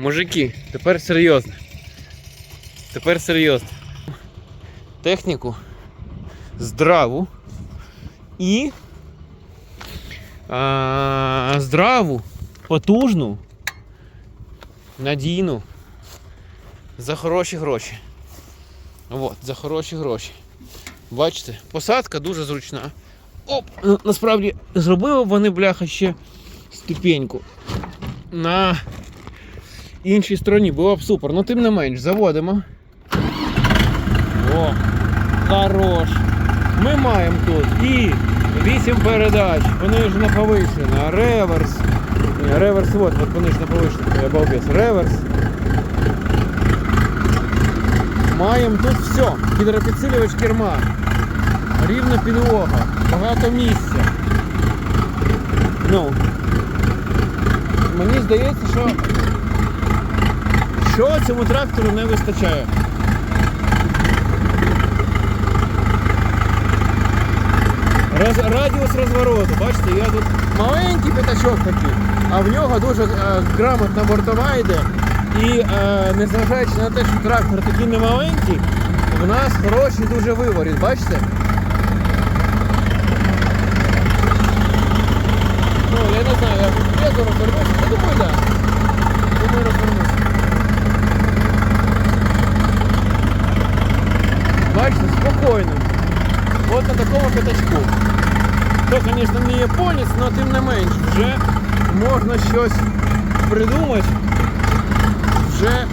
мужики, тепер серйозно. Тепер серйозно. Техніку здраву і а, здраву, потужну, надійну за хороші гроші. От, за хороші гроші. Бачите, посадка дуже зручна. Оп! Насправді зробили б вони, бляха, ще ступеньку на іншій стороні. Було б супер. Ну тим не менш, заводимо. О, хорош. Ми маємо тут і 8 передач, вони ж на повишено, реверс. Реверс, от, от вони ж на повишено, я балбес. Реверс. Маємо тут все. Гідропідсилювач керма. Рівна підлога. Багато місця. Ну. Мені здається, що, що цьому трактору не вистачає. Роз, радіус розвороту, бачите, я тут маленький п'ятачок такий, а в нього дуже е, грамотна бортова йде. І е, незважаючи на те, що трактор такий не маленький, в нас хороший дуже виворіт, бачите? Ну, я не знаю, я я розвернуся, я думаю, так. Да. Думаю, розвернуся. Бачите, спокійно. От на такому п'ятачку. То, звісно, не японець, але тим не менш, вже можна щось придумати. Вже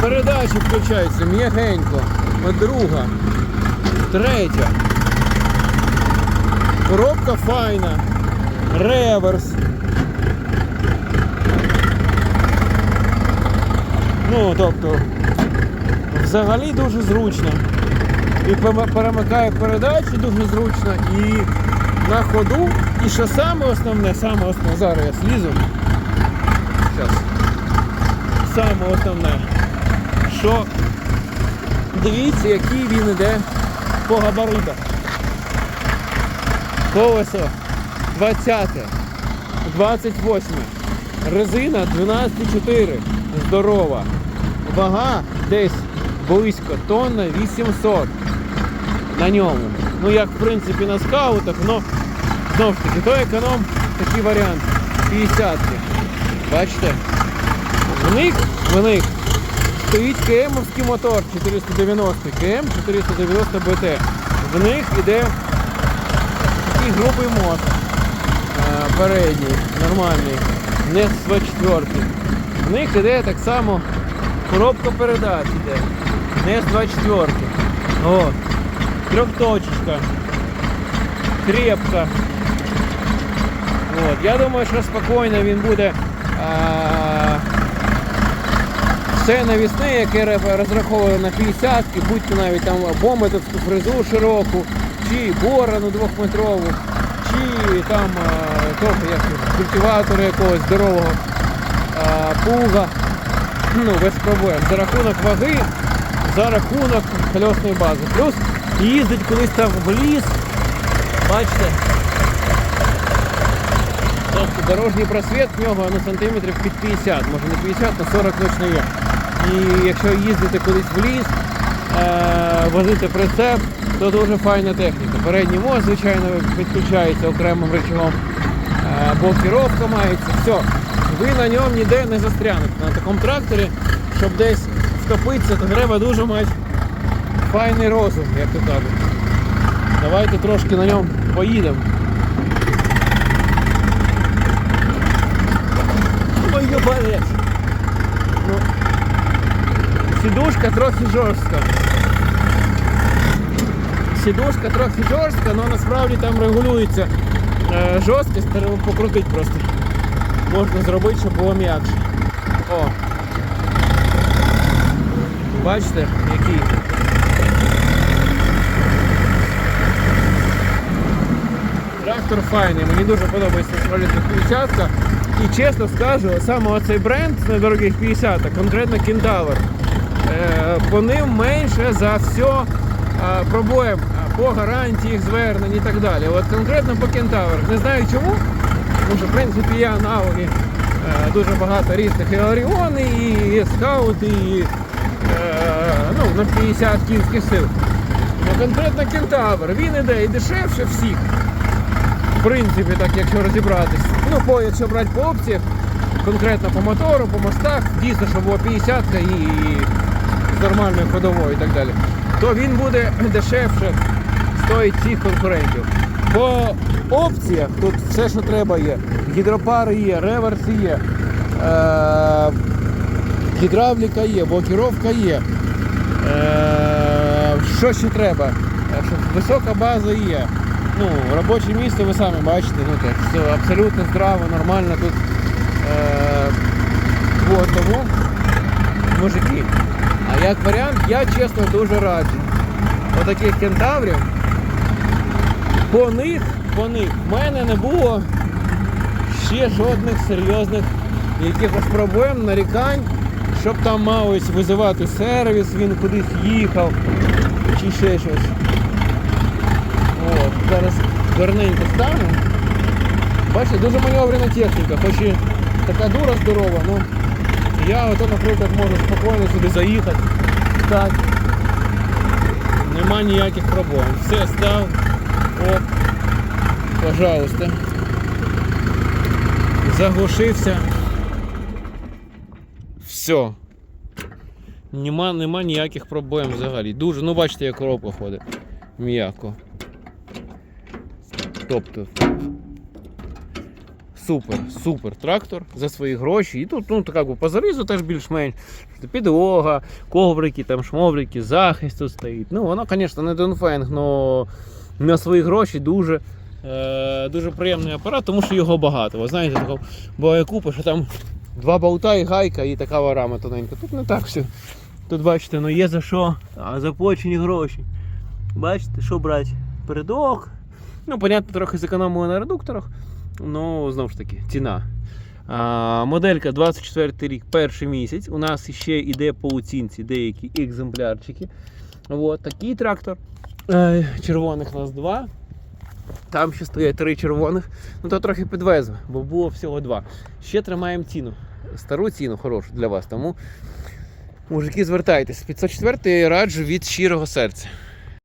передачі включаються м'ягенько. Друга. Третя. Коробка файна. Реверс. Ну, тобто, взагалі дуже зручно. І перемикає передачі дуже зручно і на ходу. І що саме основне, саме основне, зараз я слізу. Зараз. Саме основне, що дивіться, який він іде по габаритах. Колесо 20, 28, резина 12,4, здорова. Вага десь близько тонна 800 на ньому. Ну як в принципі на скаутах, але знову ж таки, то економ такий варіант. 50-ки. Бачите? В них, в них стоїть КМовський мотор 490, КМ 490 БТ. В них іде такий грубий мост. е, Передній, нормальний, не з 24. В них іде так само коробка передач іде. Не з 24. От. Трьохточечка. Крепка. От. Я думаю, що спокійно він буде а, все навісне, яке розраховує на 50 будь-то навіть там бометовську фрезу широку, чи борону двохметрову, чи там а, того, як культиватора якогось здорового а, пуга. Ну, без проблем. За рахунок ваги, за рахунок колесної бази. Плюс їздить колись там в ліс. Бачите? Тобто дорожній просвіт в нього ну, сантиметрів під 50, може не 50, але 40 точно є. І якщо їздити кудись в ліс, е- возити прицеп, то дуже файна техніка. Передній мост, звичайно, підключається окремим речагом, е- блокіровка мається, все. Ви на ньому ніде не застрянете. На такому тракторі, щоб десь втопитися, то треба дуже мати файний розум, як то кажуть. Давайте трошки на ньому поїдемо. Ой, ебанець. Ну, сідушка трохи жорстка. Сідушка трохи жорстка, але насправді там регулюється е, жорсткість, треба покрутити просто. Можна зробити, щоб було м'якше. О. Бачите, який. Трактор файний, мені дуже подобається ця 50 І чесно скажу, саме оцей бренд недорогих 50 конкретно Кентавр, е, по ним менше за все проблем е, по гарантії їх звернень і так далі. От конкретно по Кентавр. Не знаю чому, тому що в принципі я аналоги Е, Дуже багато різних і Оріони, і скаути, і е, ну, на 50 кінських сил. Конкретно кентавр, він іде і дешевше всіх. В принципі, так якщо розібратись. Ну, по, якщо брати по опціях, конкретно по мотору, по мостах, дійсно, що було 50 і з нормальною ходовою і так далі, то він буде дешевше стоїть всіх конкурентів. По опціях тут все, що треба є. Гідропари є, реверс є, е- гідравліка є, блокіровка є. Е- що ще треба? Е, Висока база є. Ну, робоче місце ви самі бачите, ну так, все абсолютно здраво, нормально тут. Е- от, тому, мужики. А як варіант, я чесно дуже раджу. Отаких кентаврів. По них, по них в мене не було ще жодних серйозних якихось проблем, нарікань, щоб там малось визивати сервіс, він кудись їхав чи ще щось. От, зараз гарненько стану. Бачите, дуже маневрена техніка, хоч і така дура здорова, ну я ото, наприклад, можу спокійно сюди заїхати. Так. Нема ніяких проблем. Все став. Оп. Пожалуйста. Заглушився. Все. Нема, нема ніяких проблем взагалі. Дуже, ну бачите, як коробка ходить. М'яко. Тобто. Супер, супер трактор за свої гроші. І тут ну, так, по зарізу теж більш-менш. Підлога, коврики, там, шмоврики, захист тут стоїть. Ну, воно, звісно, не Донфенг, але на свої гроші дуже, е, дуже приємний апарат, тому що його багато. Ви знаєте, такого буває купа, що там два болта і гайка, і така варама тоненька. Тут не так все. Тут бачите, ну є за що, а заплачені гроші. Бачите, що брати? Передок. Ну, понятно, трохи зекономили на редукторах. Ну, знову ж таки, ціна. А, моделька 24 рік, перший місяць. У нас ще йде по оцінці деякі екземплярчики. От такий трактор. Е, червоних у нас два. Там ще стоять три червоних. Ну то трохи підвезли, бо було всього два. Ще тримаємо ціну. Стару ціну хорошу для вас. Тому, мужики, звертайтесь. 504 раджу від щирого серця.